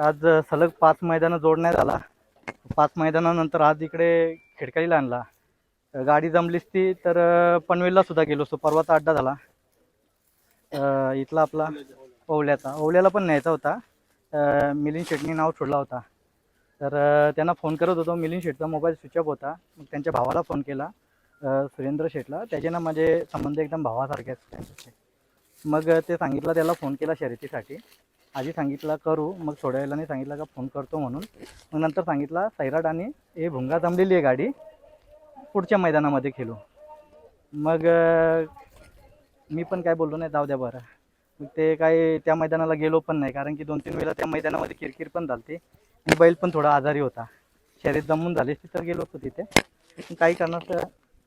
आज सलग पाच मैदानं जोडण्यात आला. पाच मैदानानंतर आज इकडे खिडकाईला आणला. गाडी जमलीच ती तर पनवेलला सुद्धा गेलो असतो परवाचा अड्डा झाला. इथला आपला ओवल्याचा. ओवल्याला पण न्यायचा होता. मिलिंद शेटनी नाव सोडला होता. तर त्यांना फोन करत होतो. मिलिंद शेटचा मोबाईल स्विच ऑफ होता. मग त्यांच्या भावाला फोन केला. सुरेंद्र शेटला. त्याचे ना माझे संबंध एकदम भावासारखे आहेत मग ते सांगितलं त्याला फोन केला शर्यतीसाठी. आधी सांगितलं करू मग थोड्या वेळाने सांगितलं का फोन करतो म्हणून. मग नंतर सांगितला सैराट आणि हे भुंगा जमलेली आहे गाडी पुढच्या मैदानामध्ये खेळू. मग मी पण काय बोललो नाही जाऊ द्या बरं. मग ते काय त्या मैदानाला गेलो पण नाही कारण की दोन तीन वेळा त्या मैदानामध्ये किरकिर पण झालते. आणि बैल पण थोडा आजारी होता. शरीर जमून झाली असती तर गेलो होतो तिथे. पण काही कारणास्तव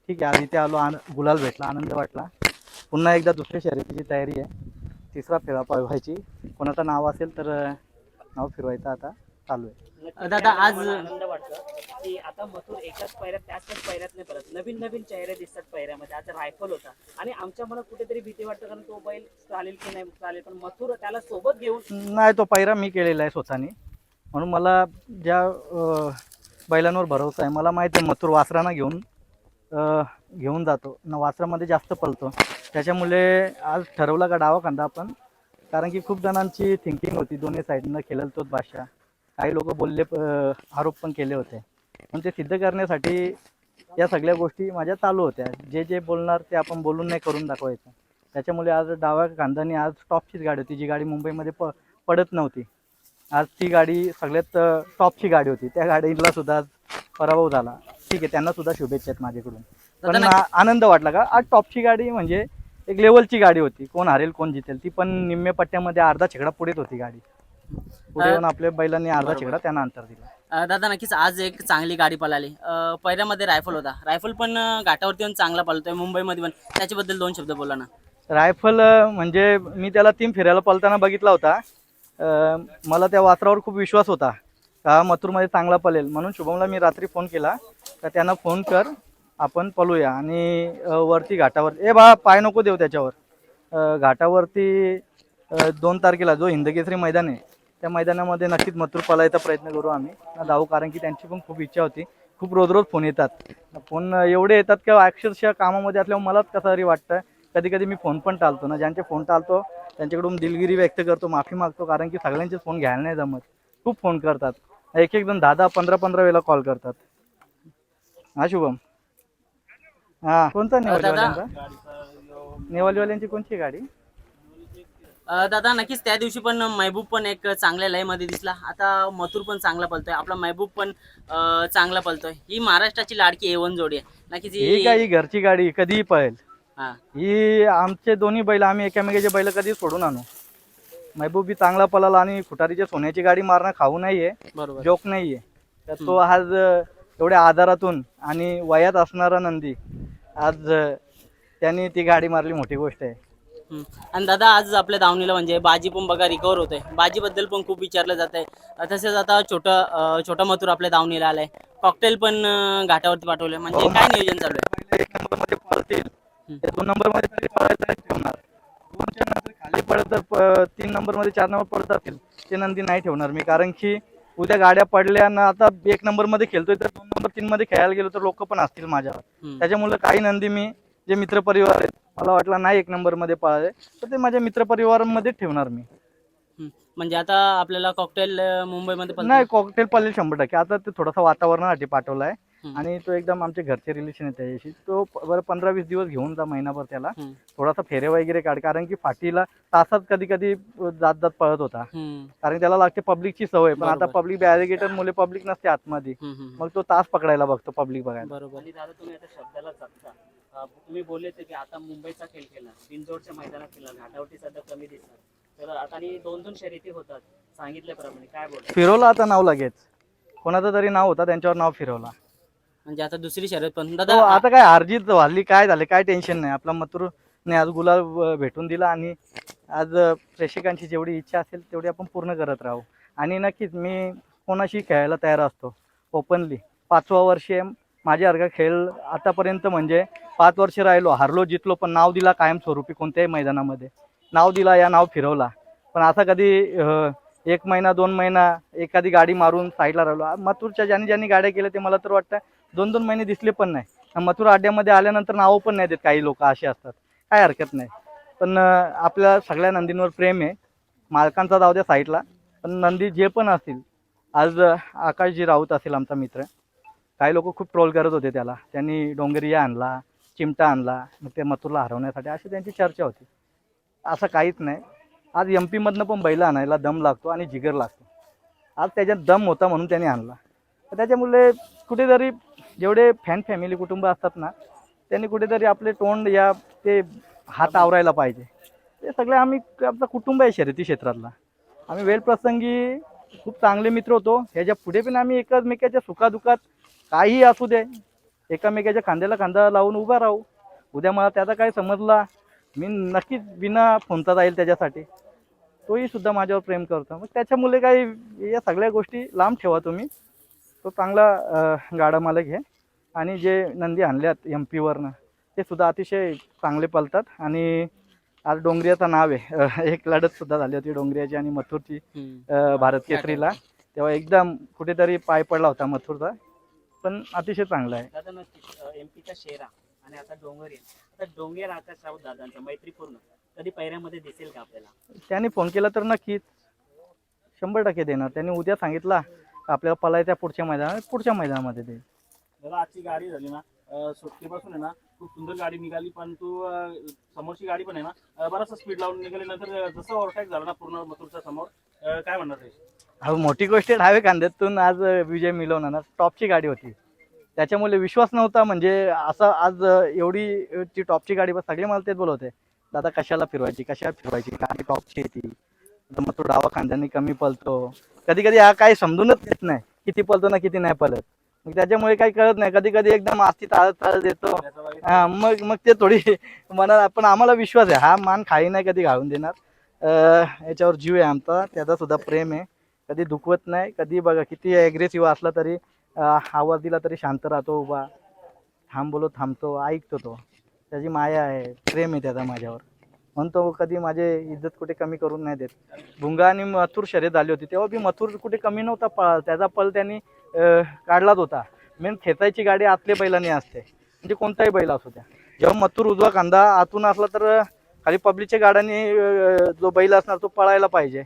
ठीक आहे आधी ते आलो आन गुलाल भेटला आनंद वाटला. पुन्हा एकदा दुसऱ्या शर्यतीची तयारी आहे. तिसरा फेरा पळवायची कोणाचं नाव असेल तर नाव फिरवायचं आता. चालू आहे. दादा, आज- आनंद वाटतो की आता मथुर एकाच पायऱ्यात त्याच पायऱ्यात नाही परत. नवीन नवीन चेहरे दिसतात पायऱ्यामध्ये. आज रायफल होता. आणि आमच्या मनात कुठेतरी भीती वाटतं कारण तो बैल चालेल की नाही चालेल. पण मथुर त्याला सोबत घेऊन नाही तो पायरा मी केलेला आहे स्वतःने. म्हणून मला ज्या बैलांवर भरोसा आहे मला माहिती आहे मथुर वासरांना घेऊन घेऊन जातो. न वासरामध्ये जास्त पलतो त्याच्यामुळे आज ठरवला का डावा खांदा आपण. कारण की खूप जणांची थिंकिंग होती दोन्ही साईडनं खेळल तोच भाषा. काही लोक बोलले आरोप पण केले होते. पण ते सिद्ध करण्यासाठी या सगळ्या गोष्टी माझ्या चालू होत्या. जे जे बोलणार ते आपण बोलून नाही करून दाखवायचं. त्याच्यामुळे आज डाव्या खांदाने आज टॉपचीच गाडी होती जी गाडी मुंबईमध्ये प पडत नव्हती. आज ती गाडी सगळ्यात टॉपची गाडी होती. त्या गाडीला सुद्धा आज पराभव झाला. ठीक आहे त्यांना सुद्धा शुभेच्छा आहेत माझ्याकडून. पण आ- आनंद वाटला का? आज टॉपची गाडी म्हणजे एक लेवलची गाडी होती. कोण हारेल कोण जितेल ती पण निम्मे पट्ट्यामध्ये अर्धा छेकडा पुढेच होती गाडी. पुढे येऊन आपल्या बैलांनी अर्धा. छेकडा त्यांना अंतर दिलं. अं, दादा नक्कीच आज एक चांगली गाडी पळाली. अं, पहिल्यामध्ये रायफल होता. रायफल पण अं, घाटावरती येऊन चांगला पळतोय. मुंबईमध्ये पण. त्याच्याबद्दल दोन शब्द बोला ना. रायफल अ, म्हणजे मी त्याला तीन फिरायला पळताना बघितला होता. अ, मला त्या वासरावर खूप विश्वास होता. का मथुरमध्ये चांगला पळेल. म्हणून शुभमला मी रात्री फोन केला. तर त्यांना फोन कर आपण पळूया. आणि वरती घाटावर ए बा पाय नको देऊ त्याच्यावर. घाटावरती दोन तारखेला जो हिंदकेसरी मैदान आहे त्या मैदानामध्ये नक्कीच मथुर पळायचा प्रयत्न करू आम्ही. जाऊ कारण की त्यांची पण खूप इच्छा होती. खूप रोज रोज फोन येतात फोन एवढे येतात किंवा अक्षरशः कामामध्ये असल्यावर मलाच कसं तरी वाटतं. कधी कधी मी फोन पण टाळतो. ना ज्यांचे फोन टाळतो त्यांच्याकडून दिलगिरी व्यक्त करतो माफी मागतो कारण की सगळ्यांचे फोन घ्यायला नाही जमत. खूप फोन करतात. एक एक जण दहा दहा पंधरा पंधरा वेळेला कॉल करतात. हा शुभम. हा कोणता नेवालीवाल्यांचा? नेवालीवाल्यांची कोणची गाडी? अं, दादा नक्कीच त्या दिवशी पण महबूब पण एक चांगल्या लयमध्ये दिसला. आता मथुर पण चांगला पळतोय. आपला महबूब पण अं, चांगला पळतोय. ही महाराष्ट्राची लाडकी एवन जोडी आहे. नक्कीच ही ही काय ही घरची गाडी कधीही पळेल. हा. ही आमचे दोन्ही बैल आम्ही एकामेकाचे बैल कधी सोडून आणू. महबूब चांगला पळाला आणि खुटारीच्या सोन्याची गाडी मारणं खाऊ नाहीये बरोबर. जोक नाहीये. तर तो आज एवढ्या आधारातून आणि वयात असणारा नंदी आज त्यांनी ती गाडी मारली मोठी गोष्ट आहे. हम्म. आणि दादा आज आपल्या दावणीला म्हणजे बाजी पण बघा रिकवर होतोय. बाजी बद्दल पण खूप विचारलं जात आहे तसेच आता छोटा अं, छोटा मथुर आपल्या दावणीला आलाय. कॉकटेल पण अं, घाटावरती पाठवलंय. म्हणजे काय नियोजन चालू आहे? पहिले एक नंबरमध्ये पळतील ते दोन नंबरमध्ये तरी पळायला ठेवणार. दोनच्या नंतर खाली पडत तर तीन नंबरमध्ये चार नंबर पडत असतील ते नंदी नाही ठेवणार मी कारण की उद्या गाड्या पडल्या ना आता एक नंबरमध्ये खेळतोय तर दोन नंबर तीन मध्ये खेळायला गेलो तर लोक पण असतील माझ्यावर. त्याच्यामुळे काही नंदी मी जे मित्रपरिवार आहेत मला वाटलं नाही एक नंबरमध्ये पळाले तर ते माझ्या मित्रपरिवारामध्ये ठेवणार मी. म्हणजे आता आपल्याला कॉकटेल मुंबईमध्ये नाही कॉकटेल पळेल शंभर टक्के आता ते थोडासा वातावरणासाठी पाठवलाय हम्म. आणि तो एकदम आमचे घरचे रिलेशन आहे त्याच्याशी. तो बरं पंधरा वीस दिवस घेऊन जा महिनाभर त्याला. थोडासा फेरे वगैरे काढ. कारण की फाटीला तासात कधी कधी जात जात पळत होता. कारण त्याला लागते पब्लिकची सवय. पण आता. पब्लिक बॅरिगेटर मुले पब्लिक नसते आतमध्ये. मग तो तास पकडायला बघतो पब्लिक बघायला. बरोबर. तुम्ही आता शब्दाला जपता. अं, तुम्ही बोलले होते की आता मुंबईचा खेळ मैदानात खेळला घाटावरती सध्या कमी दिसतात. तर आता दोन दोन शर्यती होतात. सांगितल्याप्रमाणे. काय बोलतो? फिरवलं आता नाव लगेच. कोणाचं तरी नाव होता. त्यांच्यावर नाव फिरवला. म्हणजे आता दुसरी शर्यत पण. दादा हो, आता काय अर्जित वाली काय झाले? काय टेन्शन नाही. आपला मथुरने आज गुलाल अं, भेटून दिला आणि आज अं, प्रेक्षकांची जेवढी इच्छा असेल तेवढी आपण पूर्ण करत राहू. आणि नक्कीच मी कोणाशी खेळायला तयार असतो? ओपनली. पाचवा वर्ष आहे अर्घा खेळ आतापर्यंत म्हणजे पाच वर्ष राहिलो. हारलो जितलो पण नाव दिला कायमस्वरूपी कोणत्याही मैदानामध्ये. नाव दिला या नाव फिरवला. पण असा कधी अं, एक महिना दोन महिना एखादी गाडी मारून साईडला राहिलो. आ, मथुरच्या ज्यांनी ज्यांनी गाड्या केल्या ते मला तर वाटतं दोन दोन महिने दिसले पण नाही. मथुरा मथुर अड्ड्यामध्ये आल्यानंतर नावं पण नाही देत काही लोक असे असतात. काय हरकत नाही. पण आपल्या सगळ्या नंदींवर प्रेम आहे. मालकांचा जाऊ द्या साईडला पण नंदी जे पण असतील आज आकाशजी राऊत असेल आमचा मित्र. काही लोक खूप ट्रोल करत होते त्याला. त्यांनी डोंगरिया आणला चिमटा आणला मग ते मथुरला हरवण्यासाठी अशी त्यांची चर्चा होती. असं काहीच नाही. आज एम पीमधनं पण बैल आणायला दम लागतो आणि जिगर लागतो. आज त्याच्यात दम होता म्हणून त्याने आणला. तर त्याच्यामुळे कुठेतरी जेवढे फॅन फॅमिली कुटुंब असतात ना त्यांनी कुठेतरी आपले तोंड या ते हात आवरायला पाहिजे. ते सगळे आम्ही आमचं कुटुंब आहे शर्यती क्षेत्रातला. आम्ही वेळप्रसंगी खूप चांगले मित्र होतो. ह्याच्या पुढे पण आम्ही एकमेकाच्या सुखादुखात काहीही असू दे एकामेकाच्या खांद्याला खांदा लावून उभा राहू. उद्या मला त्याचा काय समजला मी नक्कीच बिना फोनचा जाईल त्याच्यासाठी. तोही सुद्धा माझ्यावर प्रेम करतो. मग त्याच्यामुळे काही या सगळ्या गोष्टी लांब ठेवा तुम्ही. तो चांगला गाडा मालक आहे. आणि जे नंदी आणल्यात एम पीवरनं ते सुद्धा अतिशय चांगले पलतात. आणि आज डोंगरियाचं नाव आहे. एक लढत सुद्धा झाली होती डोंगरियाची आणि मथुरची भारत केसरीला. तेव्हा एकदम कुठेतरी पाय पडला होता मथुरचा. पण अतिशय चांगला आहे. दादा नक्कीच. एमपीचा शेरा आणि आता डोंगरिया आता डोंगर दादांचा मैत्रीपूर्ण. कधी पैऱ्यामध्ये दिसेल का आपल्याला? त्याने फोन केला तर नक्कीच. शंभर टक्के देणार. त्यांनी उद्या सांगितला आपल्याला पलायच्या पुढच्या मैदानात पुढच्या मैदानामध्ये देईल दादा आजची गाडी झाली ना. अं, सुट्टीपासून आहे ना खूप सुंदर गाडी निघाली पण तू अं, समोरची गाडी पण आहे ना बराचसा स्पीड लावून निघाली नंतर जसं ओव्हरटेक झाला ना पूर्ण मथुरच्या समोर अं, काय म्हणणार ते? अहो मोठी गोष्ट आहे डावे कांद्यातून आज विजय मिळवणार ना टॉपची गाडी होती. त्याच्यामुळे विश्वास नव्हता म्हणजे असं आज एवढी ती टॉपची गाडी बस सगळे मला तेच बोलवते. दादा कशाला फिरवायची कशाला फिरवायची गाडी टॉपची ती? आता मग तो डावा खांद्याने कमी पलतो कधी कधी हा काही समजूनच येत नाही किती पलतो ना किती नाही पलत मग त्याच्यामुळे काही कळत नाही. कधी कधी एकदम आस्ती ताळ ताळत देतो. हा मग मग ते थोडी मनात पण आम्हाला विश्वास आहे. हा मान खाई नाही कधी घालून देणार. याच्यावर जीव आहे आमचा. त्याचा सुद्धा प्रेम आहे. कधी दुखवत नाही. कधी बघा किती ॲग्रेसिव्ह असला तरी आवाज दिला तरी शांत राहतो उभा. थांबलो थांबतो ऐकतो तो. त्याची माया आहे. प्रेम आहे त्याचा माझ्यावर. म्हणतो कधी माझे इज्जत कुठे कमी करून नाही देत. भुंगा आणि मथुर शर्यत झाली होती. तेव्हा बी मथुर कुठे कमी नव्हता पळ त्याचा पल त्यांनी काढलाच होता. मेन खेचायची गाडी आतल्या बैलांनी असते. म्हणजे कोणताही बैल असू द्या. जेव्हा मथुर उजवा कांदा आतून असला तर खाली पब्लिकच्या गाड्यांनी जो बैल असणार तो पळायला पाहिजे.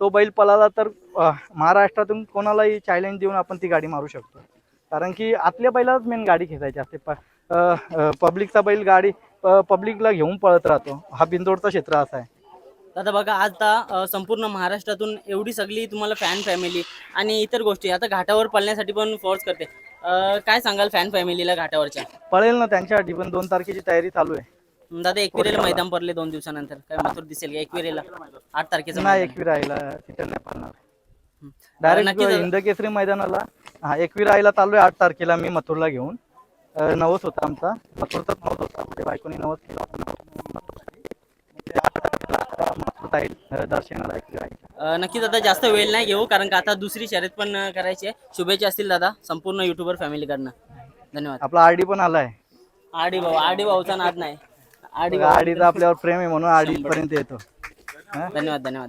तो बैल पळाला तर महाराष्ट्रातून कोणालाही चॅलेंज देऊन आपण ती गाडी मारू शकतो. कारण की आतल्या बैलाच मेन गाडी खेचायची असते. प पब्लिकचा बैल गाडी पब्लिकला घेऊन पळत राहतो. हा बिंदोडचा क्षेत्र असा आहे. आता बघा आता संपूर्ण महाराष्ट्रातून एवढी सगळी तुम्हाला फॅन फॅमिली आणि इतर गोष्टी आता घाटावर पळण्यासाठी पण फोर्स करते. अ, काय सांगाल फॅन फॅमिलीला घाटावरच्या? पळेल ना त्यांच्यासाठी पण दोन तारखेची तयारी चालू आहे. दादा एकविरेला मैदान पडले दोन दिवसानंतर. काय मथुर दिसेल का एकविरेला. आठ तारखेचं नाही मैदान. एकवी राहिला तिथे नाही पळणार. हं. डायरेक्ट नक्कीच दादा. हिंदकेसरी मैदानाला. हा एकवी राहायला चालू आहे आठ तारखेला मी मथुरला घेऊन. नवस होता आमचा. मथुरचाच नवस होता. म्हणजे बायकोनी नवस केला होता. दर्शनाला अ, नक्कीच आता जास्त वेळ नाही घेऊ कारण का आता दुसरी शर्यत पण करायची आहे. शुभेच्छा असतील दादा संपूर्ण युट्यूबर फॅमिलीकडनं धन्यवाद. आपला आरडी पण आलाय. आडी भाऊ आडी भाऊचा नाद नाही. आडी भाऊ आडीचा आपल्यावर प्रेम आहे म्हणून आडी पर्यंत येतो? धन्यवाद धन्यवाद.